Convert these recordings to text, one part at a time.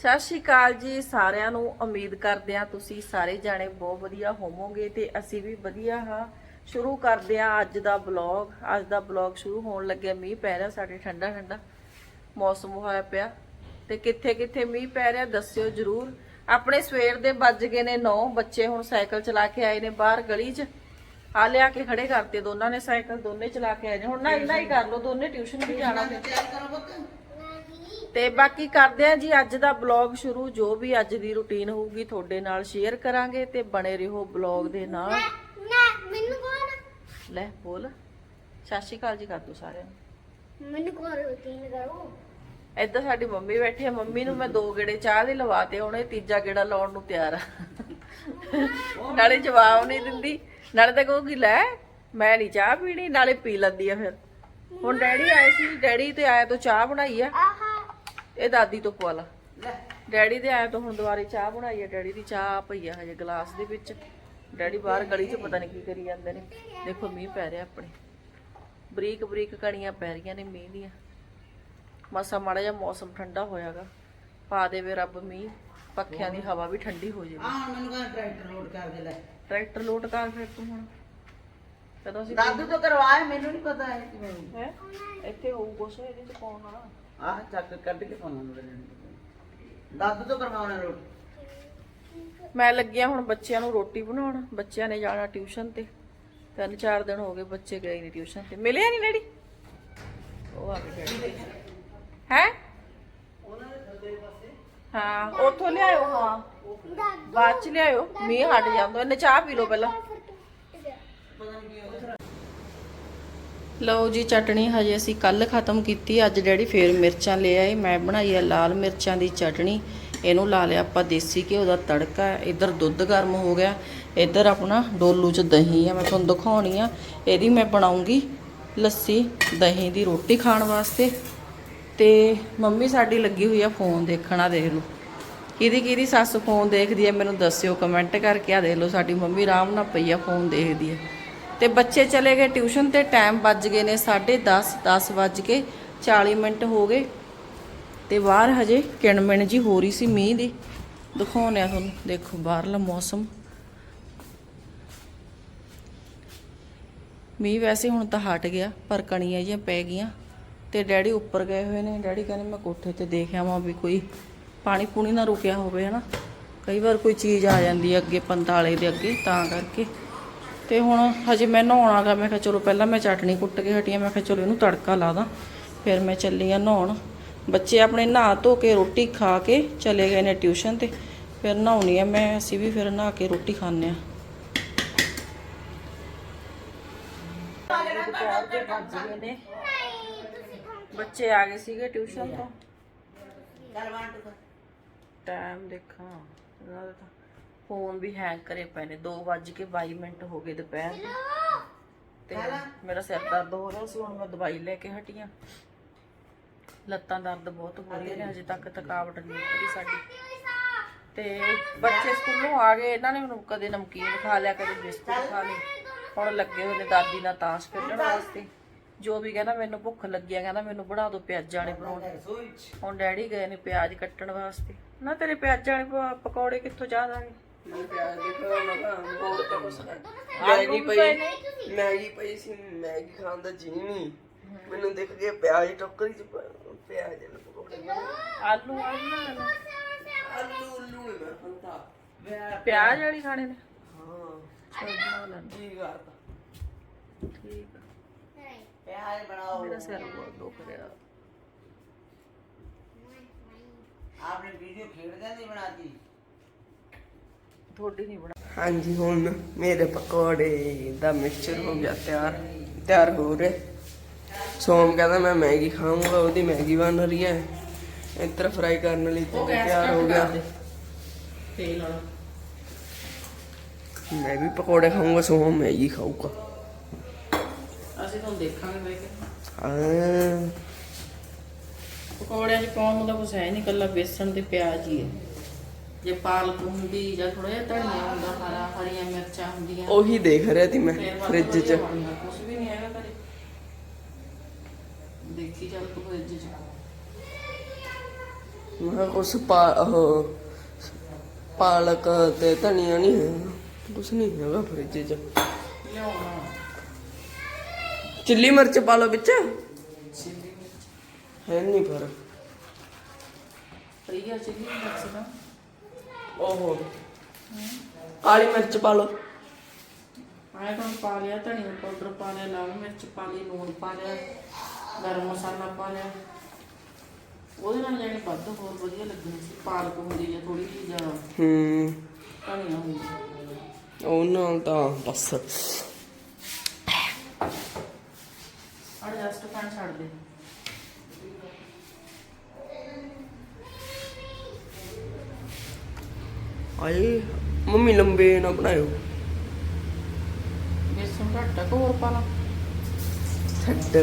ਸਤਿ ਸ਼੍ਰੀ ਅਕਾਲ ਜੀ ਸਾਰਿਆਂ ਨੂੰ। ਉਮੀਦ ਕਰਦੇ ਹਾਂ ਤੁਸੀਂ ਸਾਰੇ ਜਾਣੇ ਬਹੁਤ ਵਧੀਆ ਹੋਵੋਗੇ ਤੇ ਅਸੀਂ ਵੀ ਵਧੀਆ ਹਾਂ। ਸ਼ੁਰੂ ਕਰਦੇ ਹਾਂ ਅੱਜ ਦਾ ਬਲੌਗ ਅੱਜ ਦਾ ਬਲੌਗ ਸ਼ੁਰੂ ਹੋਣ ਲੱਗਿਆ। ਮੀਂਹ ਪੈ ਰਿਹਾ ਸਾਡੇ ਠੰਡਾ ਠੰਡਾ। ਮੌਸਮ ਹੋਇਆ ਪਿਆ। ਤੇ ਕਿੱਥੇ ਕਿੱਥੇ ਮੀਂਹ ਪੈ ਰਿਹਾ ਦੱਸਿਓ ਜਰੂਰ। ਆਪਣੇ ਸਵੇਰ ਦੇ ਵੱਜ ਗਏ ਨੇ 9 ਬੱਚੇ ਹੁਣ ਸਾਈਕਲ ਚਲਾ ਕੇ ਆਏ ਨੇ ਬਾਹਰ ਗਲੀ 'ਚ। ਆ ਲਿਆ ਕੇ ਖੜੇ ਕਰਤੇ। ਦੋਨਾਂ ਨੇ ਸਾਈਕਲ ਦੋਨੇ ਚਲਾ ਕੇ ਆਏ ਨੇ। ਹੁਣ ਨਾ ਇੰਨਾ ਹੀ ਕਰ ਲਓ। ਦੋਨੇ ਟਿਊਸ਼ਨ ਵੀ ਜਾਣਾ। ਫਿਰ ਤੇ ਬਾਕੀ ਕਰਦੇ ਆ ਜੀ ਅੱਜ ਦਾ ਬਲੌਗ ਸ਼ੁਰੂ ਜੋ ਵੀ ਅੱਜ ਦੀ ਰੁਟੀਨ ਹੋਊਗੀ ਤੁਹਾਡੇ ਨਾਲ ਸ਼ੇਅਰ ਕਰਾਂਗੇ ਤੇ ਬਣੇ ਰਹੋ ਬਲੌਗ ਦੇ ਨਾਲ। ਮੈਨੂੰ ਲੈ ਬੋਲ। ਸਤਿ ਸ਼੍ਰੀ ਅਕਾਲ ਜੀ ਕਰ ਦੋ ਸਾਰਿਆਂ ਨੂੰ। ਮੈਨੂੰ ਕੋਣ ਰੂਟੀਨ ਕਰੋ? ਇੱਧਰ ਸਾਡੀ ਮੰਮੀ ਬੈਠੀ ਆ ਮੰਮੀ ਨੂੰ ਮੈਂ ਦੋ ਗੇੜੇ ਚਾਹ ਦੇ ਲਵਾਤੇ ਉਹਨੇ ਤੀਜਾ ਗੇੜਾ ਲਾਉਣ ਨੂੰ ਤਿਆਰ ਆ। ਨਾਲੇ ਜਵਾਬ ਨਹੀਂ ਦਿੰਦੀ। ਨਾਲੇ ਤਾਂ ਕਹੂਗੀ ਲੈ ਮੈਂ ਨਹੀਂ ਚਾਹ ਪੀਣੀ ਨਾਲੇ ਪੀ ਲੈਂਦੀ ਆ ਫਿਰ। ਹੁਣ ਡੈਡੀ ਆਏ ਸੀ ਡੈਡੀ ਤੇ ਆਇਆ ਤੋਂ ਚਾਹ ਬਣਾਈ ਆ। ਆਹਾ ਇਹ ਦਾਦੀ ਤੋਂ ਪਵਾ ਲਾ। ਡੈਡੀ ਦੇ ਆਇਆ ਤੋਂ ਹੁਣ ਦੁਬਾਰੇ ਚਾਹ ਬਣਾਈ ਹੈ ਡੈਡੀ ਦੀ ਚਾਹ ਪਈ ਆ ਹਜੇ ਗਲਾਸ ਦੇ ਵਿੱਚ। ਡੈਡੀ ਬਾਹਰ ਗਲੀ 'ਚ ਪਤਾ ਨਹੀਂ ਕੀ ਕਰੀ ਜਾਂਦੇ ਨੇ। ਦੇਖੋ ਮੀਂਹ ਪੈ ਰਿਹਾ ਆਪਣੇ। ਬਰੀਕ ਬਰੀਕ ਕਣੀਆਂ ਪੈ ਰਹੀਆਂ ਨੇ ਮੀਂਹ ਦੀਆਂ। ਮਸਾ ਮਾੜਾ ਜਿਹਾ ਮੌਸਮ ਠੰਡਾ ਹੋਇਆਗਾ। ਪਾ ਦੇਵੇ ਰੱਬ ਮੀਂਹ। ਪੱਖਿਆਂ ਦੀ ਹਵਾ ਵੀ ਠੰਡੀ ਹੋ ਜਾਵੇ। ਹਾਂ ਮੈਨੂੰ ਕਹਿੰਦਾ ਟਰੈਕਟਰ ਲੋਡ ਕਰ ਦੇ ਲੈ। ਟਰੈਕਟਰ ਲੋਟ ਕਰ ਫਿਰ ਤੂੰ ਹੁਣ। ਕਦੋਂ ਅਸੀਂ ਦਾਦੂ ਤੋਂ ਕਰਵਾਇਆ ਮੈਨੂੰ ਨਹੀਂ ਪਤਾ ਹੈ ਕਿਵੇਂ ਹੈ? ਇੱਥੇ ਹੋਊ ਕੁਛ ਇਹਦੇ ਚ ਪਾਉਣ ਵਾਲਾ। ਆਹ ਚੱਕ ਕੱਢ ਕੇ ਪਾਉਣਾ ਨੂੰ। ਦਾਦੂ ਤੋਂ ਕਰਵਾਉਣਾ ਲੋਡ ਮੈਂ ਲੱਗਿਆ ਹੁਣ ਬੱਚਿਆਂ ਨੂੰ ਰੋਟੀ ਬਣਾਉਣ। ਬੱਚਿਆਂ ਨੇ ਜਾਣਾ ਟਿਊਸ਼ਨ ਤੇ। ਤਿੰਨ ਚਾਰ ਦਿਨ ਹੋ ਗਏ ਬੱਚੇ ਗਏ ਨਹੀਂ ਟਿਊਸ਼ਨ ਤੇ। ਮਿਲਿਆ ਨਹੀਂ ਡੈਡੀ? ਉਹ ਆ ਗਏ ਡੈਡੀ। ਹੈ? ਹਾਂ, ਉੱਥੋਂ ਲਿਆਇਓ, ਹਾਂ। ਬਾਅਦ ਚ ਲਿਆਇਓ। ਮੀਂਹ ਹਟ ਜਾਂਦਾ। ਇਹਨੇ ਚਾਹ ਪੀ ਲਓ ਪਹਿਲਾਂ। ਲਓ ਜੀ, ਚਟਣੀ ਹਜੇ ਅਸੀਂ ਕੱਲ ਖਤਮ ਕੀਤੀ, ਅੱਜ ਡੈਡੀ ਫੇਰ ਮਿਰਚਾਂ ਲੈ ਆਏ, ਮੈਂ ਬਣਾਈ ਆ ਲਾਲ ਮਿਰਚਾਂ ਦੀ ਚਟਣੀ, ਇਹਨੂੰ ਲਾ ਲਿਆ ਆਪਾਂ ਦੇਸੀ ਘਿਓ ਦਾ ਤੜਕਾ, ਇੱਧਰ ਦੁੱਧ ਗਰਮ ਹੋ ਗਿਆ, ਇੱਧਰ ਆਪਣਾ ਡੋਲੂ ਚ ਦਹੀਂ ਆ, ਮੈਂ ਤੁਹਾਨੂੰ ਦਿਖਾਉਣੀ ਆ, ਇਹਦੀ ਮੈਂ ਬਣਾਉਂਗੀ ਲੱਸੀ, ਦਹੀਂ ਦੀ ਰੋਟੀ ਖਾਣ ਵਾਸਤੇ, ਤੇ ਮੰਮੀ ਸਾਡੀ ਲੱਗੀ ਹੋਈ ਆ ਫੋਨ ਦੇਖਣਾ ਦੇਖ ਲਓ। ਕਿਹਦੀ ਕਿਹਦੀ ਸੱਸ ਫੋਨ ਦੇਖਦੀ ਹੈ ਮੈਨੂੰ ਦੱਸਿਓ, ਕਮੈਂਟ ਕਰਕੇ, ਆ ਦੇਖ ਲਓ, ਸਾਡੀ ਮੰਮੀ ਆਰਾਮ ਨਾਲ ਪਈ ਆ, ਫੋਨ ਦੇਖਦੀ ਹੈ ਤੇ ਬੱਚੇ ਚਲੇ ਗਏ ਟਿਊਸ਼ਨ ਤੇ ਟਾਈਮ ਵੱਜ ਗਏ ਨੇ 10:30 10 ਵੱਜ ਕੇ 40 ਮਿੰਟ ਹੋ ਗਏ। ਤੇ ਬਾਹਰ ਹਜੇ ਕਿਣਮਿਣ ਜੀ ਹੋ ਰਹੀ ਸੀ ਮੀਂਹ ਦੀ। ਦਿਖਾਉਣਿਆ ਤੁਹਾਨੂੰ, ਦੇਖੋ ਬਾਹਰਲਾ ਮੌਸਮ। ਮੀਂਹ ਵੈਸੇ ਹੁਣ ਤਾਂ ਹਟ ਗਿਆ, ਪਰ ਕਣੀਆਂ ਜਿਹੀਆਂ ਪੈ ਗਈਆਂ। ਤੇ ਡੈਡੀ ਉੱਪਰ ਗਏ ਹੋਏ ਨੇ। ਡੈਡੀ ਕਹਿੰਦੇ ਮੈਂ ਕੋਠੇ ਤੇ ਦੇਖ ਆਵਾਂ ਵੀ ਕੋਈ ਪਾਣੀ ਪੂਣੀ ਨਾ ਰੁਕਿਆ ਹੋਵੇ, ਹਨਾ। ਕਈ ਵਾਰ ਕੋਈ ਚੀਜ਼ ਆ ਜਾਂਦੀ ਹੈ ਅੱਗੇ ਪੰਤਾਲੇ ਦੇ ਅੱਗੇ, ਤਾਂ ਕਰਕੇ। ਤੇ ਹੁਣ ਹਜੇ ਮੈਂ ਨਹਾਉਣਾ ਗਾ ਮੈਂ ਕਿਹਾ ਚਲੋ ਪਹਿਲਾਂ ਮੈਂ ਚਟਣੀ ਕੁੱਟ ਕੇ ਹਟੀ ਆ। ਮੈਂ ਕਿਹਾ ਚਲੋ ਇਹਨੂੰ ਤੜਕਾ ਲਾ ਦਾਂ। ਫਿਰ ਮੈਂ ਚੱਲੀ ਆ ਨਹਾਉਣ। ਬੱਚੇ ਆਪਣੇ ਨਹਾ ਧੋ ਕੇ ਰੋਟੀ ਖਾ ਕੇ ਚਲੇ ਗਏ ਨੇ ਟਿਊਸ਼ਨ ਤੇ। ਫਿਰ ਨਹਾਉਣੀ ਆ ਮੈਂ। ਅਸੀਂ ਵੀ ਫਿਰ ਨਹਾ ਕੇ ਰੋਟੀ ਖਾਣੇ ਆ। ਬੱਚੇ ਆ ਗਏ ਸੀਗੇ ਟਿਊਸ਼ਨ ਤੋਂ। ਟਾਈਮ ਦੇਖਾਂ। ਇਹਨਾਂ ਦਾ। ਫੋਨ ਵੀ ਹੈਂਗ ਕਰੇ ਪਏ ਨੇ। 2:22 ਮਿੰਟ ਹੋ ਗਏ ਦੁਪਹਿਰ ਦੇ ਤੇ ਮੇਰਾ ਸਿਰ ਦਰਦ ਹੋ ਰਿਹਾ ਸੀ ਹੁਣ ਮੈਂ ਦਵਾਈ ਲੈ ਕੇ ਹਟੀ ਆਂ। ਲੱਤਾਂ ਦਰਦ ਬਹੁਤ ਹੋ ਰਹੀਆਂ ਨੇ ਅਜੇ ਤੱਕ ਥਕਾਵਟ ਨਹੀਂ ਉਤਰੀ ਸਾਡੀ। ਤੇ ਬੱਚੇ ਸਕੂਲੋਂ ਆ ਗਏ ਇਹਨਾਂ ਨੇ ਮੈਨੂੰ ਕਦੇ ਨਮਕੀਨ ਖਾ ਲਿਆ ਕਦੇ ਬਿਸਕੁਟ ਖਾ ਲਏ। ਹੁਣ ਲੱਗੇ ਹੋਏ ਨੇ ਦਾਦੀ ਨਾਲ ਤਾਸ਼ ਖੇਡਣ ਵਾਸਤੇ। ਜੋ ਵੀ ਕਹਿੰਦਾ ਮੈਨੂੰ ਭੁੱਖ ਲੱਗੀ ਆ ਕਹਿੰਦਾ ਮੈਨੂੰ ਬਣਾ ਦਿਓ ਪਿਆਜ਼ਾਂ ਵਾਲੇ ਪਰੌਂਠੇ। ਹੁਣ ਡੈਡੀ ਗਏ ਨੇ ਪਿਆਜ਼ ਕੱਟਣ ਵਾਸਤੇ। ਨਾ ਤੇਰੇ ਪਿਆਜ਼ਾਂ ਵਾਲੇ ਪਕੌੜੇ ਕਿੱਥੋਂ ਜ਼ਿਆਦਾ ਆਏ ਮੈਗੀ ਪਈ ਮੈਗੀ ਪਈ ਸੀ ਮੈਗੀ ਖਾਣ ਦਾ ਜੀ ਨਹੀਂ। ਮੈਨੂੰ ਦਿਖ ਗਿਆ ਪਿਆਜ਼ ਟੋਕਰੀ ਚ ਪ- ਪਿਆਜ਼ ਦੇ ਪਕੌੜੇ ਆਲੂ ਆਲੂ ਨਾ ਲੈਣਾ। ਆਲੂ ਉਲੂ ਨੀ ਮੈਂ ਖਾਂਦਾ ਪਿਆਜ਼ ਵਾਲੀ ਖਾਣੇ ਨੇ? ਹਾਂ। ਬਣਾ ਲੈਂਦੇ। ਕੀ ਕਰਦਾ ਠੀਕ ਆ। ਪਿਆਜ਼ ਬਣਾਓ। ਮੇਰਾ ਸਿਰ ਬਹੁਤ ਦੁਖ ਰਿਹਾ। ਆਪਨੇ ਵੀਡੀਓ ਖੇਡਦਿਆਂ ਦੀ ਬਣਾਤੀ ਥੋੜੀ ਨਹੀਂ ਬਣਾ ਹਾਂਜੀ ਹੁਣ ਮੇਰੇ ਪਕੌੜੇ ਦਾ ਮਿਕਸਚਰ ਹੋ ਗਿਆ ਤਿਆਰ ਤਿਆਰ ਹੋ ਰਿਹਾ। ਸੋਮ ਕਹਿੰਦਾ ਮੈਂ ਮੈਗੀ ਖਾਊਂਗਾ ਉਹਦੀ ਮੈਗੀ ਬਣ ਰਹੀ ਹੈ। ਇੱਧਰ ਫਰਾਈ ਕਰਨ ਲਈ ਤੇ ਤਿਆਰ ਹੋ ਗਿਆ। ਤੇਲ ਵਾਲਾ। ਮੈਂ ਵੀ ਪਕੌੜੇ ਖਾਊਂਗਾ ਸੋਮ ਮੈਗੀ ਖਾਊਗਾ। ਅਸੀਂ ਤੁਹਾਨੂੰ ਦੇਖਾਂਗੇ ਬਈ ਹਾਂ। ਪਕੌੜਿਆਂ 'ਚ ਪਾਉਣ ਨੂੰ ਤਾਂ ਕੁਛ ਹੈ ਨਹੀਂ ਕੱਲਾ ਬੇਸਣ ਤੇ ਪਿਆਜ਼ ਹੀ ਹੈ। ਜੇ ਪਾਲਕ ਹੁੰਦੀ ਜਾਂ ਥੋੜਾ ਜਿਹਾ ਧਨੀਆ ਹੁੰਦਾ ਹਰਾ ਹਰੀਆਂ ਮਿਰਚਾਂ ਹੁੰਦੀਆਂ ਉਹੀ ਦੇਖ ਰਿਹਾ ਸੀ ਮੈਂ ਫਿਰ ਫ੍ਰਿਜ 'ਚ। ਕੁਝ ਵੀ ਨਹੀਂ ਹੈਗਾ ਘਰੇ। ਦੇਖੀ ਚੱਲ ਤੂੰ ਫ੍ਰਿਜ 'ਚ। ਮੈਂ ਕਿਹਾ ਕੁਛ ਪਾ ਉਹ ਪਾਲਕ ਤੇ ਧਨੀਆ ਨਹੀਂ ਹੈ ਕੁਛ ਨਹੀਂ ਹੈਗਾ ਫ੍ਰਿਜ 'ਚ। ਲਿਆਉਣਾ। ਚਿੱਲੀ ਮਿਰਚ ਪਾ ਲਓ ਵਿੱਚ। ਹੈ ਨਹੀਂ ਪਰ ਫਰੀਆ ਚਿੱਲੀ ਮਿਰਚ ਦਾ ਓਹੋ। ਕਾਲੀ ਮਿਰਚ ਪਾ ਲਓ। ਆਇਆ ਤਾਂ ਪਾ ਲਿਆ ਧਨੀਆ ਪਾਊਡਰ ਪਾ ਲਿਆ ਲਾਲ ਮਿਰਚ ਪਾ ਲਈ ਲੂਣ ਪਾ ਲਿਆ ਗਰਮ ਮਸਾਲਾ ਪਾ ਲਿਆ। ਉਹਦੇ ਨਾਲ ਜਾਣੀ ਵੱਧ ਹੋਰ ਵਧੀਆ ਲੱਗਣੀ ਸੀ ਪਾਲਕ ਹੁੰਦੀ ਹੈ ਥੋੜੀ ਜਿਹੀ ਜ਼ਿਆਦਾ ਹੂੰ। ਧਨੀਆ ਹੁੰਦਾ ਉਹ ਨਾਲ ਤਾਂ ਬਸ। ਐਡਜਸਟ ਕਰ ਛੱਡ ਦੇ। ਆਏ ਮੰਮੀ ਲੰਬੇ ਨਾ ਬਣਾਇਓ। ਬੇਸਨ ਘੱਟ ਕੋ ਹੋਰ ਪਾ ਲਾ? ਛੱਡ।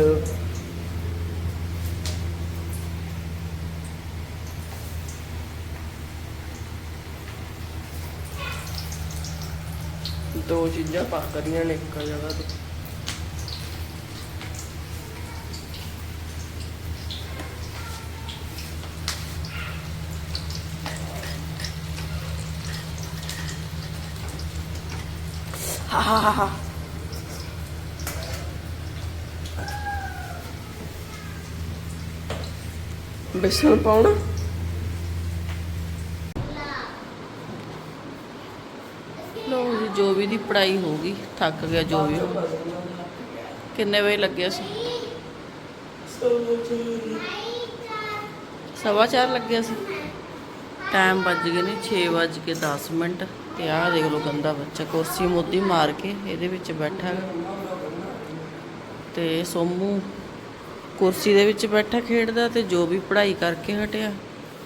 ਦੋ ਚੀਜ਼ਾਂ ਪਾ ਕਰੀਆਂ ਨੇ ਇੱਕ ਜਗ੍ਹਾ ਤੇ। ਹਾ ਬੇਸਣ ਪਾਉਣਾ? ਲੋ ਜੀ, ਜੋ ਵੀ ਦੀ ਪੜਾਈ ਹੋ ਗਈ, ਥੱਕ ਗਿਆ ਜੋ ਵੀ। ਕਿੰਨੇ ਵਜੇ ਲੱਗਿਆ ਸੀ? ਸਵਾ ਚਾਰ ਲੱਗਿਆ ਸੀ। ਟਾਈਮ ਵੱਜ ਗਏ ਨੇ 6 ਵੱਜ ਕੇ 10 ਮਿੰਟ। ਤੇ ਆਹ ਦੇਖ ਲਓ ਗੰਦਾ ਬੱਚਾ, ਕੁਰਸੀ ਮੋਦੀ ਮਾਰ ਕੇ ਇਹਦੇ ਵਿੱਚ ਬੈਠਾ ਹੈ ਤੇ ਸੋਮੂ ਕੁਰਸੀ ਦੇ ਵਿੱਚ ਬੈਠਾ ਖੇਡਦਾ ਤੇ ਜੋ ਵੀ ਪੜ੍ਹਾਈ ਕਰਕੇ ਹਟਿਆ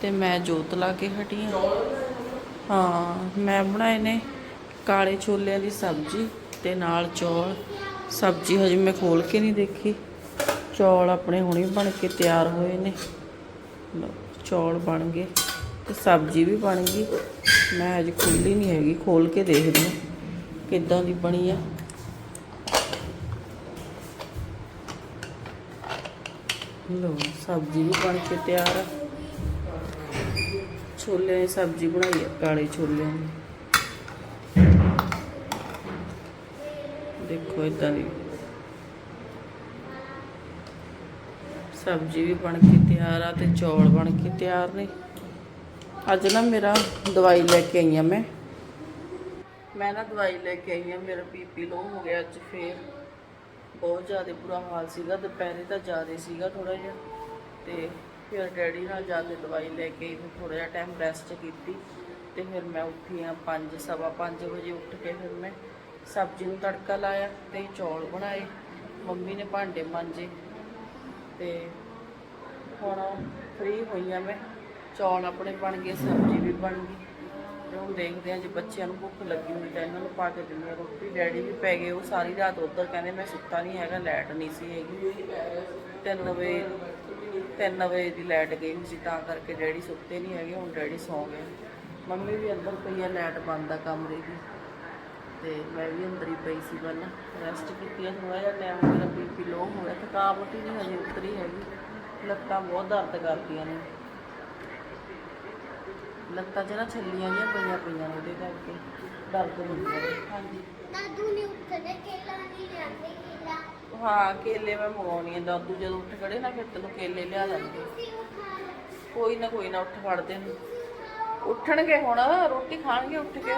ਤੇ ਮੈਂ ਜੋਤ ਲਾ ਕੇ ਹਟੀ ਹਾਂ ਹਾਂ, ਮੈਂ ਬਣਾਏ ਨੇ ਕਾਲੇ ਛੋਲਿਆਂ ਦੀ ਸਬਜ਼ੀ ਤੇ ਨਾਲ ਚੌਲ। ਸਬਜ਼ੀ ਹਜੇ ਮੈਂ ਖੋਲ ਕੇ ਨਹੀਂ ਦੇਖੀ। ਚੌਲ ਆਪਣੇ ਹੁਣੇ ਬਣ ਕੇ ਤਿਆਰ ਹੋਏ ਨੇ। ਚੌਲ ਬਣ ਗਏ। ਤੇ ਸਬਜ਼ੀ ਵੀ ਬਣ ਗਈ। ਮੈਂ ਅਜੇ ਖੋਲੀ ਨਹੀਂ ਹੈਗੀ ਖੋਲ ਕੇ ਦੇਖਦੀ ਹਾਂ ਕਿੱਦਾਂ ਦੀ ਬਣੀ ਆ। ਲੋ ਸਬਜ਼ੀ ਵੀ ਬਣ ਕੇ ਤਿਆਰ ਆ। ਛੋਲੇ ਦੀ ਸਬਜ਼ੀ ਬਣਾਈ ਆ, ਕਾਲੇ ਛੋਲਿਆਂ ਦੀ। ਦੇਖੋ ਇਦਾਂ ਦੀ। ਸਬਜ਼ੀ ਵੀ ਬਣ ਕੇ ਤਿਆਰ ਆ ਤੇ ਚੌਲ ਬਣ ਕੇ ਤਿਆਰ ਨੇ। ਅੱਜ ਨਾ ਮੇਰਾ ਦਵਾਈ ਲੈ ਕੇ ਆਈ ਆ ਮੈਂ। ਮੈਂ ਨਾ ਦਵਾਈ ਲੈ ਕੇ ਆਈ ਆ, ਮੇਰਾ ਬੀਪੀ ਲੋ ਹੋ ਗਿਆ ਅੱਜ ਫੇਰ। ਬਹੁਤ ਜ਼ਿਆਦਾ ਬੁਰਾ ਹਾਲ ਸੀਗਾ, ਦੁਪਹਿਰੇ ਤਾਂ ਜ਼ਿਆਦਾ ਸੀਗਾ ਥੋੜਾ ਜਿਹਾ। ਤੇ ਫਿਰ ਡੈਡੀ ਨਾਲ ਜਾ ਕੇ ਦਵਾਈ ਲੈ ਕੇ ਆਈ ਥੋੜਾ ਜਿਹਾ ਟਾਈਮ ਰੈਸਟ ਕੀਤੀ। ਤੇ ਫਿਰ ਮੈਂ ਉੱਠੀ ਆ 5 ਸਵਾ 5 ਵਜੇ ਉੱਠ ਕੇ ਫਿਰ ਮੈਂ ਸਬਜ਼ੀ ਨੂੰ ਤੜਕਾ ਲਾਇਆ ਤੇ ਚੌਲ ਬਣਾਏ। ਮੰਮੀ ਨੇ ਭਾਂਡੇ ਮਾਂਜੇ ਤੇ ਹੁਣ ਫ੍ਰੀ ਹੋਈ ਆ ਮੈਂ। ਚੌਲ ਆਪਣੇ ਬਣ ਗਏ, ਸਬਜ਼ੀ ਵੀ ਬਣ ਗਈ। ਤੇ ਹੁਣ ਦੇਖਦੇ ਆ ਜੇ ਬੱਚਿਆਂ ਨੂੰ ਭੁੱਖ ਲੱਗੀ ਹੋਈ ਤਾਂ ਇਹਨਾਂ ਨੂੰ ਪਾ ਕੇ ਦਿੰਦੇ ਰੋਟੀ। ਡੈਡੀ ਵੀ ਪੈ ਗਏ, ਉਹ ਸਾਰੀ ਰਾਤ ਉੱਧਰ ਕਹਿੰਦੇ, ਮੈਂ ਸੁੱਤਾ ਨਹੀਂ ਹੈਗਾ ਲੈਟ ਨਹੀਂ ਸੀ ਹੈਗੀ। 3 ਵਜੇ 3 ਵਜੇ ਦੀ ਲੈਟ ਗਈ ਸੀ, ਤਾਂ ਕਰਕੇ ਡੈਡੀ ਸੁੱਤੇ ਨਹੀਂ ਹੈਗੇ, ਹੁਣ ਡੈਡੀ ਸੌਂ ਗਏ। ਮੰਮੀ ਵੀ ਅੰਦਰ ਪਈ ਆ ਲੈਟ ਬੰਦ ਆ ਕਮਰੇ ਦੀ। ਤੇ ਮੈਂ ਵੀ ਅੰਦਰ ਹੀ ਪਈ ਸੀ ਪਹਿਲਾਂ। ਰੈਸਟ ਕੀਤੀ ਆ ਥੋੜਾ ਜਿਹਾ ਟਾਈਮ ਮੇਰਾ ਬੀਪੀ ਲੋ ਹੋ ਗਿਆ ਥਕਾਵਟ ਹੀ ਨਹੀਂ ਹਜੇ ਉਤਰੀ ਹੈਗੀ। ਲੱਤਾਂ ਬਹੁਤ ਦਰਦ ਕਰਦੀਆਂ ਨੇ। ਲੱਤਾਂ 'ਚ ਨਾ ਛੱਲੀਆਂ ਜਿਹੀਆਂ ਪਈਆਂ ਪਈਆਂ ਨੇ ਉਹਦੇ ਕਰਕੇ ਦਰਦ ਹੁੰਦੀਆਂ ਨੇ ਹਾਂਜੀ। ਦਾਦੂ ਨੇ ਉੱਤੇ ਕੇਲਾ ਨਹੀਂ ਲਿਆਂਦੇ ਕੇਲਾ। ਹਾਂ ਕੇਲੇ ਮੈਂ ਮੰਗਾਉਣੀ ਆ। ਦਾਦੂ ਜਦੋਂ ਉੱਠ ਖੜੇ ਨਾ ਫਿਰ ਤੈਨੂੰ ਕੇਲੇ ਲਿਆ ਲਓ। ਕੋਈ ਨਾ ਕੋਈ ਨਾ ਉੱਠ ਖੜਦੇ ਨੇ। ਉੱਠਣਗੇ ਹੁਣ ਰੋਟੀ ਖਾਣਗੇ ਉੱਠ ਕੇ।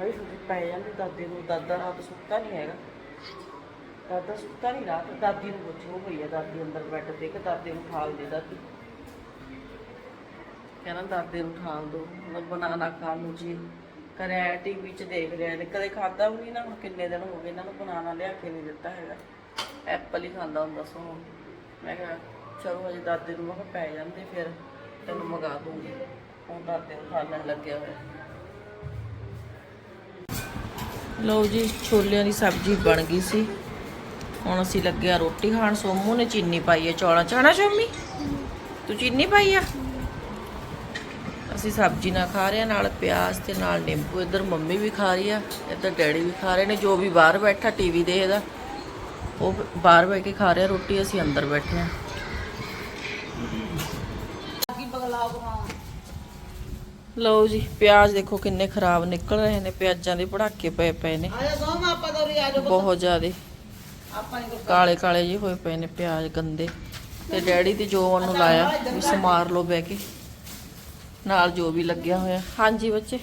ਹਾਏ ਸੁੱਤੀ ਪੈ ਜਾਂਦੀ ਦਾਦੇ ਨੂੰ। ਦਾਦਾ ਰਾਤ ਸੁੱਤਾ ਨਹੀਂ ਹੈਗਾ। ਦਾਦਾ ਸੁੱਤਾ ਨਹੀਂ ਰਾਤ। ਦਾਦੀ ਨੂੰ ਪੁੱਛੋ ਪਈ ਆ ਦਾਦੀ ਅੰਦਰ ਬੈੱਡ ਤੇ ਕਿ ਦਾਦੇ ਨੂੰ ਠਾਲ ਦੇ ਦਾਦੀ। ਕਹਿੰਦਾ ਦਾਦੇ ਨੂੰ ਠਾਲ ਦੋ ਮੈਂ ਬਨਾਨਾ ਖਾਣ ਨੂੰ ਜੀ। ਕਰਿਆ ਟੀਵੀ 'ਚ ਦੇਖ ਰਿਹਾ ਨੇ ਕਦੇ ਖਾਦਾ ਵੀ ਨਹੀਂ ਨਾ, ਹੁਣ ਕਿੰਨੇ ਦਿਨ ਹੋ ਗਏ ਇਹਨਾਂ ਨੂੰ ਬਨਾਨਾ ਲਿਆ ਕੇ ਨਹੀਂ ਦਿੱਤਾ ਹੈਗਾ। ਐਪਲ ਹੀ ਖਾਂਦਾ ਹੁੰਦਾ ਸੋ ਮੈਂ ਕਿਹਾ, ਚਲੋ ਅਜੇ ਦਾਦੇ ਨੂੰ ਮੈਂ ਕਿਹਾ ਪੈ ਜਾਂਦੇ ਫਿਰ, ਤੈਨੂੰ ਮੰਗਾ ਦੂੰਗੀ। ਹੁਣ ਦਾਦੇ ਨੂੰ ਖਾਣ ਲੱਗਿਆ ਹੋਇਆ। ਲਓ ਜੀ, ਛੋਲਿਆਂ ਦੀ ਸਬਜ਼ੀ ਬਣ ਗਈ ਸੀ। ਹੁਣ ਅਸੀਂ ਲੱਗਿਆ ਰੋਟੀ ਖਾਣ। ਸੋਮੂ ਨੇ ਚੀਨੀ ਪਾਈ ਹੈ ਚੌਲਾਂ। ਚਾਣਾ ਸ਼ੋਮੀ? ਤੂੰ ਚੀਨੀ ਪਾਈ ਆ? ਅਸੀਂ ਸਬਜ਼ੀ ਨਾਲ ਖਾ ਰਹੇ ਆ ਨਾਲ ਪਿਆਜ਼ ਤੇ ਨਾਲ ਨਿੰਬੂ। ਇੱਧਰ ਮੰਮੀ ਵੀ ਖਾ ਰਹੀ ਆ ਇੱਧਰ ਡੈਡੀ ਵੀ ਖਾ ਰਹੇ ਨੇ ਜੋ ਵੀ ਬਾਹਰ ਬੈਠਾ ਟੀਵੀ ਦੇਖਦਾ ਉਹ ਬਾਹਰ ਬੈ ਕੇ ਖਾ ਰਿਹਾ ਰੋਟੀ ਅਸੀਂ ਅੰਦਰ ਬੈਠੇ ਆ ਲਓ ਜੀ ਪਿਆਜ਼ ਦੇਖੋ ਕਿੰਨੇ ਖਰਾਬ ਨਿਕਲ ਰਹੇ ਨੇ ਪਿਆਜ਼ਾਂ ਦੇ ਪੜਾਕੇ ਪਏ ਪਏ ਨੇ। ਬਹੁਤ ਜ਼ਿਆਦੇ। ਕਾਲੇ ਕਾਲੇ ਜਿਹੇ ਹੋਏ ਪਏ ਨੇ ਪਿਆਜ਼ ਗੰਦੇ। ਤੇ ਡੈਡੀ ਤੇ ਜੋਵਨ ਨੂੰ ਲਾਇਆ ਵੀ ਸਮਾਰ ਲਓ ਬਹਿ ਕੇ। ਨਾਲ ਜੋ ਵੀ ਲੱਗਿਆ ਹੋਇਆ। ਹਾਂਜੀ ਬੱਚੇ।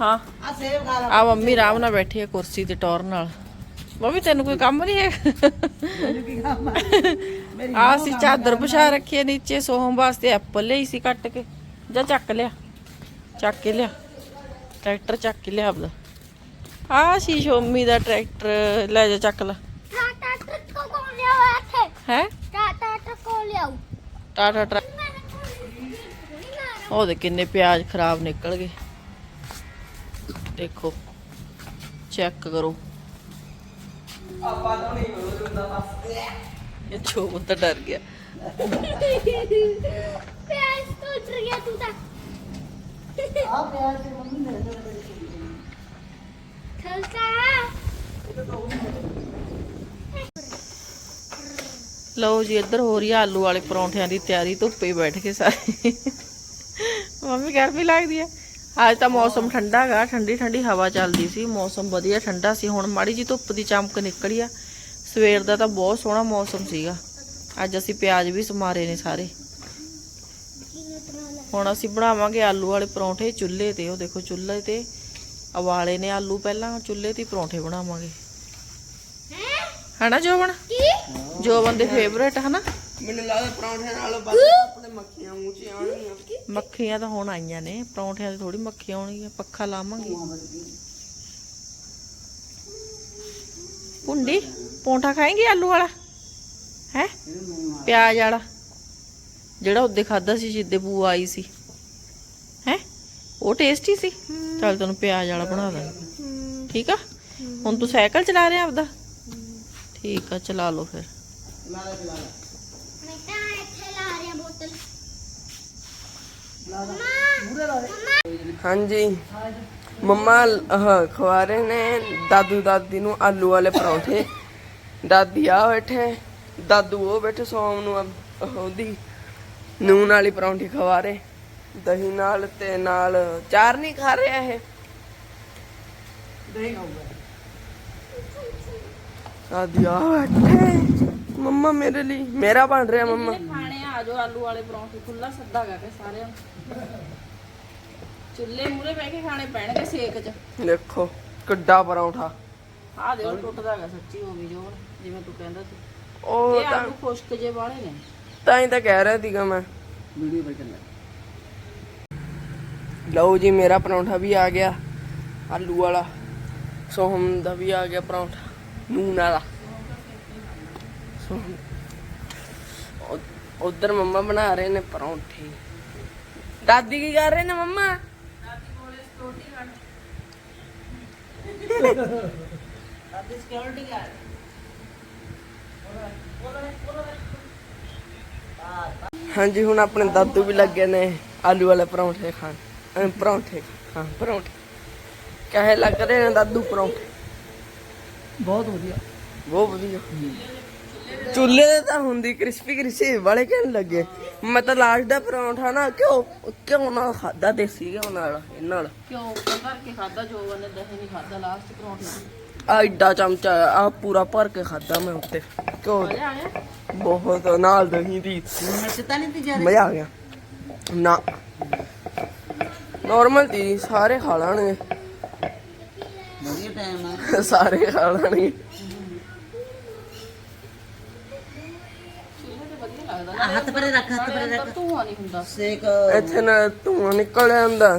ਹਾਂ। ਆ ਸੇਬ ਖਾ ਲਾ ਆ ਮੰਮੀ ਆਰਾਮ ਨਾਲ ਬੈਠੀ ਹੈ ਕੁਰਸੀ ਤੇ ਟੌਰ ਨਾਲ। ਮੰਮੀ ਤੈਨੂੰ ਕੋਈ ਕੰਮ ਨਹੀਂ ਹੈ? ਆ ਅਸੀਂ ਚਾਦਰ ਵਿਛਾ ਰੱਖੀ ਹੈ ਨੀਚੇ ਸੋਹਮ ਵਾਸਤੇ ਐਪਲ ਲਈ ਸੀ ਕੱਟ ਕੇ। ਜਾ ਚੱਕ ਲਿਆ। ਚੱਕ ਕੇ ਲਿਆ। ਟਰੈਕਟਰ ਚੱਕ ਕੇ ਲਿਆ ਆਪਦਾ। ਆ ਸੀ ਸ਼ੋਮੀ ਦਾ ਟਰੈਕਟਰ। ਲੈ ਜਾ ਚੱਕ ਲੈ। ਟਾਟਾ ਟਰੱਕ ਕੋ ਕੌਣ ਲਿਆਵਾ ਇੱਥੇ। ਹੈ? ਟਾਟਾ ਟਰੱਕ ਕੋ ਲਿਆਉ ਟਾਟਾ ਟਰੱਕ। ਉਹਦੇ ਕਿੰਨੇ ਪਿਆਜ਼ ਖਰਾਬ ਨਿਕਲ ਗਏ। ਦੇਖੋ ਚੈੱਕ ਕਰੋ। ਆਪਾਂ ਤਾਂ ਨਹੀਂ ਬੋਲਦਾ ਬਸ ਇਹ ਛੋਬ ਤਾਂ ਡਰ ਗਿਆ। ਪਿਆਸ ਤੋਂ ਗਿਆ ਤੂੰ ਤਾਂ। ਆ ਪਿਆਰ ਤੇ ਮੰਮੀ ਨੇ ਖਲਕਾ ਲਓ ਜੀ ਇੱਧਰ ਹੋ ਰਹੀ ਆ ਆਲੂ ਵਾਲੇ ਪਰੌਂਠਿਆਂ ਦੀ ਤਿਆਰੀ ਧੁੱਪੇ ਬੈਠ ਕੇ ਸਾਰੇ। ਮੰਮੀ ਗਰਮੀ ਲੱਗਦੀ ਆ ਅੱਜ ਤਾਂ ਮੌਸਮ ਠੰਡਾ ਗਾ ਠੰਡੀ ਠੰਡੀ ਹਵਾ ਚੱਲਦੀ ਸੀ ਮੌਸਮ ਵਧੀਆ ਠੰਡਾ ਸੀ ਹੁਣ ਮਾੜੀ ਜੀ ਧੁੱਪ ਦੀ ਚਮਕ ਨਿਕਲੀ ਆ। ਸਵੇਰ ਦਾ ਤਾਂ ਬਹੁਤ ਸੋਹਣਾ ਮੌਸਮ ਸੀਗਾ। ਅੱਜ ਅਸੀਂ ਪਿਆਜ਼ ਵੀ ਸਮਾਰੇ ਨੇ ਸਾਰੇ। ਹੁਣ ਅਸੀਂ ਬਣਾਵਾਂਗੇ ਆਲੂ ਵਾਲੇ ਪਰੌਂਠੇ ਚੁੱਲ੍ਹੇ ਤੇ ਉਹ ਦੇਖੋ ਚੁੱਲ੍ਹੇ ਤੇ ਉਬਾਲੇ ਨੇ ਆਲੂ ਪਹਿਲਾਂ ਚੁੱਲ੍ਹੇ ਤੇ ਹੀ ਪਰੌਂਠੇ ਬਣਾਵਾਂਗੇ। ਹਨਾ ਜੋਬਨ? ਕੀ? ਜੋਬਨ ਦੇ ਫੇਵਰੇਟ ਹਨਾ? ਮੈਨੂੰ ਲੱਗਦਾ ਪਰੌਂਠੇ ਨਾਲ ਬਸ ਆਪਣੇ ਮੱਖੀਆਂ ਮੂੰਹ ਚ ਆਉਣਗੀਆਂ। ਮੱਖੀਆਂ ਤਾਂ ਹੁਣ ਆਈਆਂ ਨੇ ਪਰੌਂਠਿਆਂ 'ਤੇ ਥੋੜੀ ਮੱਖੀਆਂ ਆਉਣਗੀਆਂ ਪੱਖਾ ਲਾਵਾਂਗੇ। ਪੁੰਡੀ ਪਰੌਂਠਾ ਖਾਏਂਗੀ ਆਲੂ ਵਾਲਾ? ਹੈ? ਪਿਆਜ਼ ਵਾਲਾ? ਜਿਹੜਾ ਉਹਦੇ ਖਾਦਾ ਸੀ ਜਿੱਦੇ ਬੂ ਆਈ ਸੀ। ਹੈ? ਉਹ ਟੇਸਟੀ ਸੀ? ਚੱਲ ਤੈਨੂੰ ਪਿਆਜ਼ ਵਾਲਾ ਬਣਾ ਦਾਂਗੇ। ਠੀਕ ਆ? ਹੁਣ ਤੂੰ ਸਾਈਕਲ ਚਲਾ ਰਿਹਾ ਆਪਦਾ? ਠੀਕ ਆ ਚਲਾ ਲਓ ਫਿਰ। ਲਾ ਲੈ ਲਾ ਲੈ ਮੈਂ ਤਾਂ ਇੱਥੇ ਲਾ ਰਿਹਾ ਬੋਤਲ ਲਾ ਲੈ ਮੂਰੇ ਲਾ ਦੇ ਹਾਂਜੀ। ਮੰਮਾ ਆਹ ਖਵਾ ਰਹੇ ਨੇ ਦਾਦੂ ਦਾਦੀ ਨੂੰ ਆਲੂ ਵਾਲੇ ਪਰੌਂਠੇ। ਦਾਦੀ ਆ ਬੈਠੇ ਦਾਦੂ ਉਹ ਬੈਠੇ ਸੋਮ ਨੂੰ ਉਹਦੀ ਨੂਨ ਵਾਲੀ ਪਰੌਂਠੀ ਖਵਾ ਰਹੇ। ਦਹੀਂ ਨਾਲ ਤੇ ਨਾਲ ਚਾਰ ਨਹੀਂ ਖਾ ਰਿਹਾ ਇਹ। ਦਹੀਂ ਖਾਊਗਾ। ਦਾਦੀ ਆ ਬੈਠੇ। ਮੰਮਾ ਮੇਰੇ ਲਈ ਮੇਰਾ ਬਣ ਰਿਹਾ ਮੰਮਾ। ਆ ਜੋ ਆਲੂ ਵਾਲੇ ਪਰੌਂਠੇ ਖੁੱਲਾ ਸੱਦਾ ਕਰਕੇ ਸਾਰਿਆਂ ਨੂੰ। ਚੁੱਲ੍ਹੇ ਮੂਰੇ ਬਹਿ ਕੇ ਖਾਣੇ ਪੈਣਗੇ ਸੇਕ 'ਚ। ਦੇਖੋ ਕਿੱਡਾ ਪਰੌਂਠਾ। ਆਹ ਦੇ ਟੁੱਟਦਾ ਹੈਗਾ ਸੱਚੀ ਉਹ ਵੀ ਜੋ ਜਿਵੇਂ ਤੂੰ ਕਹਿੰਦਾ ਸੀ। ਉਹ ਇਹ ਤਾਂ ਆਲੂ ਖੁਸ਼ਕ ਜੇ ਵਾਲੇ ਨੇ। ਤਾਂ ਹੀ ਤਾਂ ਕਹਿ ਰਿਹਾ ਸੀਗਾ ਮੈਂ। ਵੀਡੀਓ ਬਣ ਚੱਲ। ਲਓ ਜੀ ਮੇਰਾ ਪਰੌਂਠਾ ਵੀ ਆ ਗਿਆ ਆਲੂ ਵਾਲਾ। ਸੋਹਮ ਦਾ ਵੀ ਆ ਗਿਆ ਪਰੌਂਠਾ ਨੂਨ ਵਾਲਾ। ਸੋਹਮ ਉਧਰ ਮੰਮਾ ਬਣਾ ਰਹੇ ਨੇ ਪਰੌਂਠੇ। ਦਾਦੀ ਕੀ ਕਰ ਰਹੇ ਨੇ ਮੰਮਾ? ਸਾਡੀ ਸਿਕਿਉਰਿਟੀ ਗਾਰਡ ਹਾਂਜੀ ਹੁਣ ਆਪਣੇ ਦਾਦੂ ਵੀ ਲੱਗੇ ਨੇ ਆਲੂ ਵਾਲੇ ਪਰੌਂਠੇ ਖਾਣ। ਪਰੌਂਠੇ ਹਾਂ ਪਰੌਂਠੇ। ਕਹੇ ਲੱਗ ਰਹੇ ਨੇ ਦਾਦੂ ਪਰੌਂਠੇ? ਬਹੁਤ ਵਧੀਆ। ਬਹੁਤ ਵਧੀਆ। ਚੁੱਲ੍ਹੇ ਤੇ ਤਾਂ ਹੁੰਦੀ ਕ੍ਰਿਸਪੀ ਕ੍ਰਿਸਪੀ ਵਾਲੇ ਕਹਿਣ ਲੱਗੇ। ਮੈਂ ਤਾਂ ਲਾਸਟ ਦਾ ਪਰੌਂਠਾ ਨਾ ਕਿਉਂ ਕਿਉਂ ਨਾ ਖਾਦਾ ਦੇਸੀ ਘਿਓ ਨਾਲ ਇਹਨਾਂ ਨਾਲ। ਕਿਉਂ ਉੱਪਰ ਕੇ ਖਾਦਾ ਜੋ ਉਹਨੇ ਦਹੀਂ ਨਹੀਂ ਖਾਦਾ ਲਾਸਟ ਪਰੌਂਠੇ। ਆ ਏਡਾ ਚਮਚਾ ਆ ਪੂਰਾ ਭਰ ਕੇ ਖਾਦਾ ਮੈਂ ਉੱਤੇ। ਕਿਉਂ ਮਜ਼ਾ ਆਇਆ ਬਹੁਤ ਨਾਲ ਦਹੀਂ ਦੀ। ਮਿਰਚ ਤਾਂ ਨਹੀਂ ਤੀ ਜ਼ਿਆਦਾ ਮਜ਼ਾ ਆ ਗਿਆ। ਨਾ। ਨਾਰਮਲ ਤੀ ਸਾਰੇ ਖਾ ਲੈਣਗੇ। ਵਧੀਆ ਟਾਈਮ ਆ। ਸਾਰੇ ਖਾ ਲੈਣਗੇ। ਤੇ ਵਧੀਆ ਲੱਗਦਾ ਆ, ਹੱਥ ਪਰੇ ਰੱਖ ਹੱਥ ਪਰੇ ਅੰਦਰ ਰੱਖ। ਧੂਆਂ ਨਹੀਂ ਹੁੰਦਾ। ਸੇਕ। ਇੱਥੇ ਨਾ ਧੂਆਂ ਨਿਕਲ ਆਂਦਾ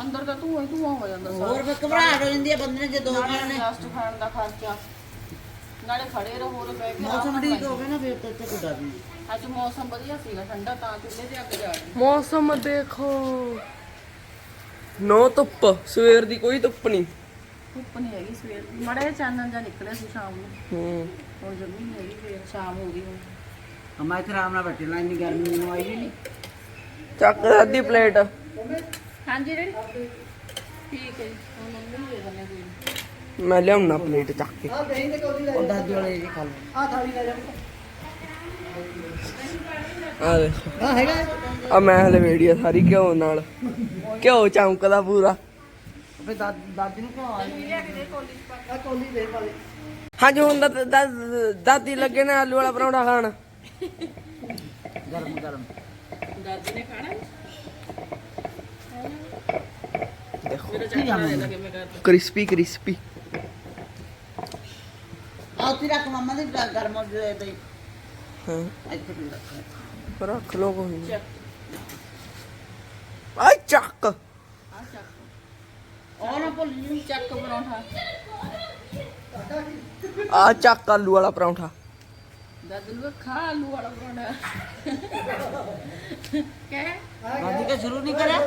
ਅੰਦਰ ਤਾਂ ਧੂਆਂ ਹੀ ਧੂਆਂ ਹੋ ਜਾਂਦਾ ਹੋਰ ਫਿਰ ਘਬਰਾਹਟ ਹੋ ਜਾਂਦੀ ਹੈ ਬੰਦੇ ਨੇ ਜੇ ਦੋ ਖਾਣੇ। ਲਾਸਟ ਖਾਣ ਦਾ ਖਰਚਾ। ਨਾਲੇ ਖੜੇ ਰਹੋ ਹੋਰ ਬਹਿ ਕੇ ਮੌਸਮ ਠੀਕ ਹੋਵੇ ਨਾ ਫਿਰ ਤਾਂ ਇੱਥੇ ਕੋਈ ਡਰ ਨਹੀਂ। ਅੱਜ ਮੌਸਮ ਵਧੀਆ ਸੀਗਾ ਠੰਡਾ ਤਾਂ ਚੁੱਲ੍ਹੇ ਤੇ ਅੱਗ ਜਾ ਰਹੀ। ਮੌਸਮ ਦੇਖੋ। ਨੋ ਧੁੱਪ ਸਵੇਰ ਦੀ ਕੋਈ ਧੁੱਪ ਨਹੀਂ। ਧੁੱਪ ਨਹੀਂ ਹੈਗੀ ਸਵੇਰ ਦੀ। ਮੜਾ ਜਿਹਾ ਚਾਨਣ ਜਾਂ ਨਿਕਲਿਆ ਸੀ ਸ਼ਾਮ ਨੂੰ। ਹੂੰ। ਹੁਣ ਜਮੀ ਨਹੀਂ ਹੈਗੀ ਫੇਰ ਸ਼ਾਮ ਹੋ ਗਈ ਹੁਣ। ਮੈਂ ਇੱਥੇ ਆਰਾਮ ਨਾਲ ਬੈਠੇ ਲਾ ਇੰਨੀ ਗਰਮੀ ਮੈਨੂੰ ਆਈ ਵੀ ਨਹੀਂ ਚੱਕ ਅੱਧੀ ਪਲੇਟ। ਹਾਂਜੀ ਡੈਡੀ? ਠੀਕ ਹੈ ਜੀ ਹੁਣ ਮੰਮੀ ਨੂੰ ਦੇ ਦਿੰਦੇ ਕੋਈ ਨੀ। ਮੈਂ ਲਿਆਉਣਾ ਪਲੇਟ ਚੱਕ ਕੇ। ਉਹ ਦਾਦੀ ਵਾਲੇ ਜੀ ਖਾ ਲਓ। ਆ ਥਾਲੀ ਲੈ ਜਾ ਆ ਦੇਖੋ। ਆ ਹੈਗਾ। ਆ ਮੈਂ ਹਲੇ ਵੀਡੀਓ ਸਾਰੀ ਘਿਓ ਨਾਲ। ਘਿਓ ਚਮਕਦਾ ਪੂਰਾ। ਫੇ ਦਾਦੀ ਨੂੰ ਕਿਉਂ ਆ ਆ ਕੋਲੀ ਦੇ ਪਾ ਦੇ। ਹਾਂਜੀ ਹੁਣ ਦਾ- ਦਾ- ਦਾਦੀ ਲੱਗੇ ਨੇ ਆਲੂ ਵਾਲਾ ਪਰੌਂਠਾ ਖਾਣ। ਗਰਮ ਗਰਮ। ਦਾਦੀ ਨੇ ਖਾਣਾ? ਦੇਖੋ ਮੇਰਾ ਚੱਕਰ ਦੇ ਲੱਗੇ ਮੈਂ ਕਰਦਾ ਕ੍ਰਿਸਪੀ ਕ੍ਰਿਸਪੀ। ਆ ਉੱਥੇ ਰੱਖ ਮੰਮਾ ਦੇ ਗਰਮ ਦੇ ਦੇ ਹਾਂ। ਇੱਥੇ ਵੀ ਰੱਖ। ਰੱਖ ਲੋ ਕੋਈ ਨਹੀਂ ਆਈ ਚੱਕ। ਉਹ ਨਾ ਭੁੱਲ ਜੀ ਚੱਕ ਪਰੌਂਠਾ। ਆ ਚੱਕ ਆਲੂ ਵਾਲਾ ਪਰੌਂਠਾ। ਦਾਦੀ ਨੂੰ ਖਾ ਆਲੂ ਵਾਲਾ ਪਰੌਂਠਾ। ਕਹਿ। ਦਾਦੀ ਕੇ ਸ਼ੁਰੂ ਨਹੀਂ ਕਰਿਆ?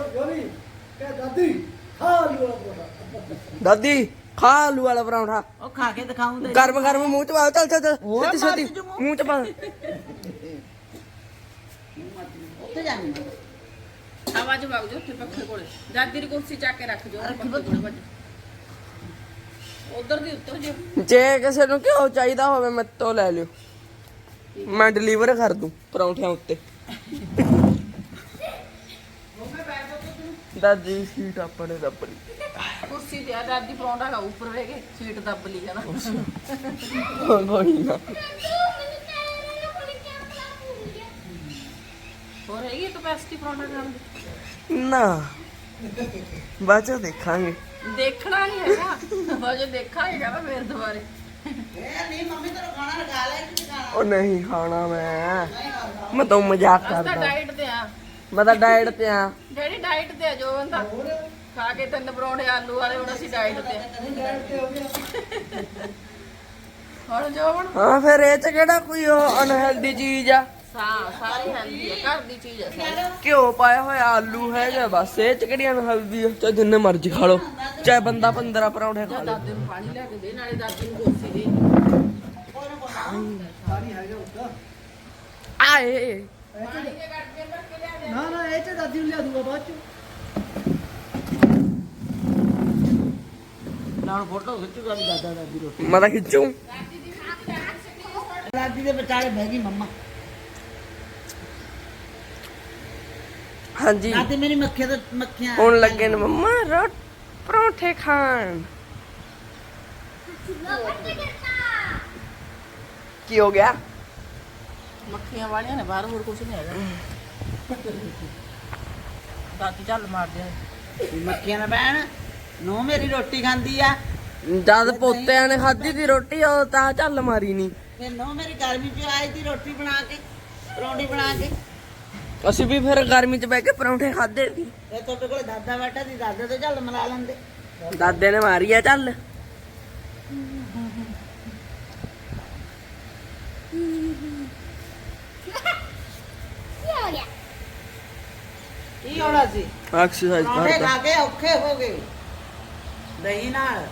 ਦਾਦੀ ਖਾ ਆਲੂ ਵਾਲਾ ਪਰੌਂਠਾ। ਉਹ ਖਾ ਕੇ ਦਿਖਾਉਂਦੇ ਗਰਮ ਗਰਮ ਮੂੰਹ ਚ ਪਾ ਚੱਲ ਚੱਲ ਛੇਤੀ ਛੇਤੀ ਮੂੰਹ। ਮੂੰਹ ਚ ਪਾ। ਉੱਥੇ ਜਾਣੀ ਆਵਾਜ਼ ਵਗ ਜੋ ਉੱਥੇ ਪੱਖੇ ਕੋਲੇ ਦਾਦੀ ਦੀ ਕੁਰਸੀ ਚੱਕ ਕੇ ਰੱਖ ਜੋ ਪੱਖੇ ਕੋਲੇ ਵੱਜ ਉਧਰ ਦੀ ਉੱਤਰ ਜੋ ਜੇ ਕਿਸੇ ਨੂੰ ਘਿਓ ਚਾਹੀਦਾ ਹੋਵੇ ਮੇਰੇ ਤੋਂ ਲੈ ਲਿਓ ਮੈਂ ਡਿਲੀਵਰ ਕਰ ਦੂੰ ਪਰੌਂਠਿਆਂ ਉੱਤੇ ਦਾਦੀ ਦੀ ਸੀਟ ਆਪਣੇ ਦੱਬ ਲਈ ਕੁਰਸੀ ਤੇ ਆ ਦਾਦੀ ਪਰੌਂਠਾ ਖਾ ਉੱਪਰ ਰਹਿ ਕੇ ਸੀਟ ਦੱਬ ਲਈ ਕਹਿੰਦਾ ਕੋਈ ਨਾ ਹੋਰ ਹੈਗੀ ਕਪੈਸਿਟੀ ਪਰੌਂਠਾ ਖਾਣ ਦੀ ਨਾ। ਬਾਅਦ ਚ ਦੇਖਾਂਗੇ। ਦੇਖਣਾ ਨਹੀਂ ਹੈਗਾ। ਬਾਜੇ ਦੇਖਾਂਗੇ ਕਹਿੰਦਾ ਫੇਰ ਦੁਬਾਰੇ ਇਹ ਨਹੀਂ ਮੰਮੀ ਤੇਰਾ ਖਾਣਾ ਲਗਾ ਲੈ ਕਿ ਖਾਣਾ? ਉਹ ਨਹੀਂ ਖਾਣਾ ਮੈਂ। ਮੈਂ ਤਾਂ ਮਜ਼ਾਕ ਅਸਤਾ ਕਰਦਾ। ਡਾਈਟ ਤੇ ਆ। ਮੈਂ ਤਾਂ ਡਾਈਟ ਤੇ ਆ। ਜਿਹੜੀ ਡਾਈਟ ਤੇ ਆ ਜੋ ਬੰਦਾ ਖਾ ਕੇ ਤਿੰਨ ਪਰੌਂਠੇ ਆਲੂ ਵਾਲੇ ਹੁਣ ਅਸੀਂ ਡਾਈਟ ਤੇ ਆ। ਹੁਣ ਜੋ ਹੁਣ ਹਾਂ ਫਿਰ ਇਹ ਚ ਕਿਹੜਾ ਕੋਈ ਉਹ ਅਨਹੈਲਦੀ ਚੀਜ਼ ਆ? ਸਾ ਸਾਰੀ ਹੈਲਦੀ ਆ ਘਰ ਦੀ ਚੀਜ਼ ਆ ਸਾਰੀ। ਘਿਓ ਪਾਇਆ ਹੋਇਆ ਆਲੂ ਹੈਗਾ ਬਸ ਇਹ ਚ ਕਿਹੜੀ ਅਨਹੈਲਦੀ ਆ ਚਾਹੇ ਜਿੰਨੇ ਮਰਜ਼ੀ ਖਾ ਲਓ। ਚਾਹੇ ਬੰਦਾ 15 ਪਰੌਂਠੇ ਖਾ ਜਾਂ ਲੇ। ਦਾਦੇ ਨੂੰ ਪਾਣੀ ਲੈ ਕੇ ਦੇ ਨਾਲੇ ਦਾਦੀ ਨੂੰ ਕੁਰਸੀ ਦੇ। ਆਏ। ਪਾਣੀ ਲਿਆ ਦੇ ਨਾ ਨਾ ਇਹ ਚ ਦਾਦੀ ਨੂੰ ਲਿਆ ਦੂਗਾ ਬਾਅਦ ਚ। ਨਾ ਹੁਣ ਫੋਟੋ ਖਿੱਚੂਗਾ ਵੀ ਦਾਦਾ ਦਾਦੀ ਰੋਟੀ। ਮੈਂ ਤਾਂ ਖਿੱਚੂ। ਦਾਦੀ ਦੇ ਵਿਚਾਲੇ ਬਹਿ ਗਈ ਮੰਮਾ। ਹਾਂਜੀ। ਦਾਦੀ ਮੇਰੀ ਮੱਖੀਆਂ ਤੋਂ ਮੱਖੀਆਂ ਹੁਣ ਲੱਗੇ ਨੇ ਮੰਮਾ ਰੋਟ ਪਰੌਂਠੇ ਖਾਣ। ਕੀ ਹੋ ਗਿਆ? ਮੱਖੀਆਂ ਵਾਲੀਆਂ ਨੇ ਬਾਹਰ ਹੋਰ ਕੁਝ ਨਹੀਂ ਹੈਗਾ। ਦਾਦੀ ਚੱਲ ਮਾਰਦੇ ਆ। ਮੱਖੀਆਂ ਨਾ ਬਹਿਣ ਨੂੰ ਮੇਰੀ ਰੋਟੀ ਖਾਂਦੀ ਆ। ਜਦ ਪੋਤਿਆਂ ਨੇ ਖਾਧੀ ਦੀ ਰੋਟੀ ਉਹ ਤਾਂ ਝੱਲ ਮਾਰੀ ਨਹੀਂ ਤੇ ਨੂੰ ਮੇਰੀ ਗਰਮੀ ਚ ਆਈ ਦੀ ਰੋਟੀ ਬਣਾ ਕੇ ਪਰੌਂਠੀ ਬਣਾ ਕੇ। ਅਸੀਂ ਵੀ ਫਿਰ ਗਰਮੀ ਚ ਬਹਿ ਕੇ ਪਰੌਂਠੇ ਖਾਦੇ ਸੀ। ਇਹ ਤੁਹਾਡੇ ਕੋਲ ਦਾਦਾ ਬੈਠਾ ਸੀ ਦਾਦੇ ਤੋਂ ਚੱਲ ਮਲਾ ਲੈਂਦੇ। ਦਾਦੇ ਨੇ ਮਾਰੀ ਆ ਚੱਲ। ਕੀ ਹੋਣਾ ਸੀ? ਐਕਸਰਸਾਈਜ਼ ਪਰੌਂਠੇ ਕਰਦਾ ਖਾ ਕੇ ਔਖੇ ਹੋ ਗਏ। ਦਹੀਂ ਨਾਲ।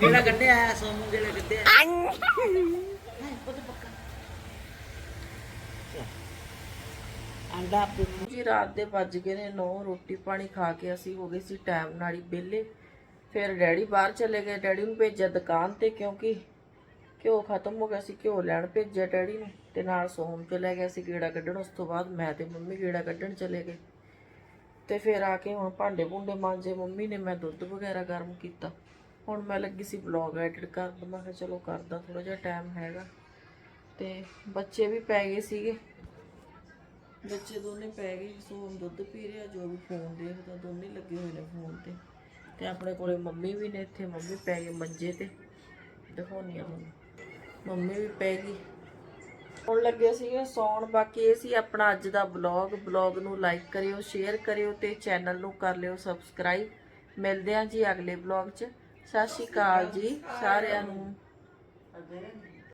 ਜਿਹੜਾ ਕੱਢਿਆ ਆਇਆ ਸੋਮੂ ਜਿਹੜਾ ਕੱਢਿਆ ਅੰਡਾ ਆਪੇ ਜੀ, ਰਾਤ ਦੇ ਵੱਜ ਗਏ ਨੇ 9 ਰੋਟੀ ਪਾਣੀ ਖਾ ਕੇ ਅਸੀਂ ਹੋ ਗਏ ਸੀ ਟਾਈਮ ਨਾਲ ਹੀ ਵਿਹਲੇ। ਫਿਰ ਡੈਡੀ ਬਾਹਰ ਚਲੇ ਗਏ। ਡੈਡੀ ਨੂੰ ਭੇਜਿਆ ਦੁਕਾਨ ਤੇ ਕਿਉਂਕਿ ਘਿਓ ਖਤਮ ਹੋ ਗਿਆ ਸੀ, ਘਿਓ ਲੈਣ ਭੇਜਿਆ ਡੈਡੀ ਨੂੰ ਤੇ ਨਾਲ ਸੋਹਮ ਚਲੇ ਗਿਆ ਸੀ ਗੇੜਾ ਕੱਢਣ। ਉਸ ਤੋਂ ਬਾਅਦ ਮੈਂ ਤੇ ਮੰਮੀ ਗੇੜਾ ਕੱਢਣ ਚਲੇ ਗਏ। ਤੇ ਫਿਰ ਆ ਕੇ ਹੁਣ ਭਾਂਡੇ ਭੁੰਡੇ ਮਾਂਜੇ। ਮੰਮੀ ਨੇ ਮੈਂ ਦੁੱਧ ਵਗੈਰਾ ਗਰਮ ਕੀਤਾ। ਹੁਣ ਮੈਂ ਲੱਗੀ ਸੀ ਵਲੌਗ ਐਡਿਟ ਕਰਨ। ਮੈਂ ਕਿਹਾ ਚਲੋ ਕਰਦਾ ਥੋੜਾ ਜਿਹਾ ਟਾਈਮ ਹੈਗਾ। ਤੇ ਬੱਚੇ ਵੀ ਪੈ ਗਏ ਸੀਗੇ। ਬੱਚੇ ਦੋਨੇ ਪੈ ਗਏ ਸੋਮ ਦੁੱਧ ਪੀ ਰਿਹਾ ਜੋ ਵੀ ਫੋਨ ਦੇਖਦਾ ਦੋਨੇ ਲੱਗੇ ਹੋਏ ਨੇ ਫੋਨ ਤੇ। ਤੇ ਆਪਣੇ ਕੋਲੇ ਮੰਮੀ ਵੀ ਨੇ ਇੱਥੇ, ਮੰਮੀ ਪੈ ਗਈ ਮੰਜੇ ਤੇ। ਦਿਖਾਉਣੀ ਆ ਹੁਣ ਮੰਮੀ ਵੀ ਪੈ ਗਈ। ਹੁਣ ਲੱਗੇ ਸੀਗੇ ਸੌਣ, ਬਾਕੀ ਇਹ ਸੀ ਆਪਣਾ ਅੱਜ ਦਾ ਬਲੌਗ ਬਲੌਗ ਨੂੰ ਲਾਈਕ ਕਰਿਓ ਸ਼ੇਅਰ ਕਰਿਓ ਤੇ ਚੈਨਲ ਨੂੰ ਕਰ ਲਿਓ ਸਬਸਕ੍ਰਾਈਬ ਮਿਲਦੇ ਹਾਂ ਜੀ ਅਗਲੇ ਬਲੌਗ 'ਚ। ਸਤਿ ਸ਼੍ਰੀ ਅਕਾਲ ਜੀ, ਸਾਰਿਆਂ ਨੂੰ।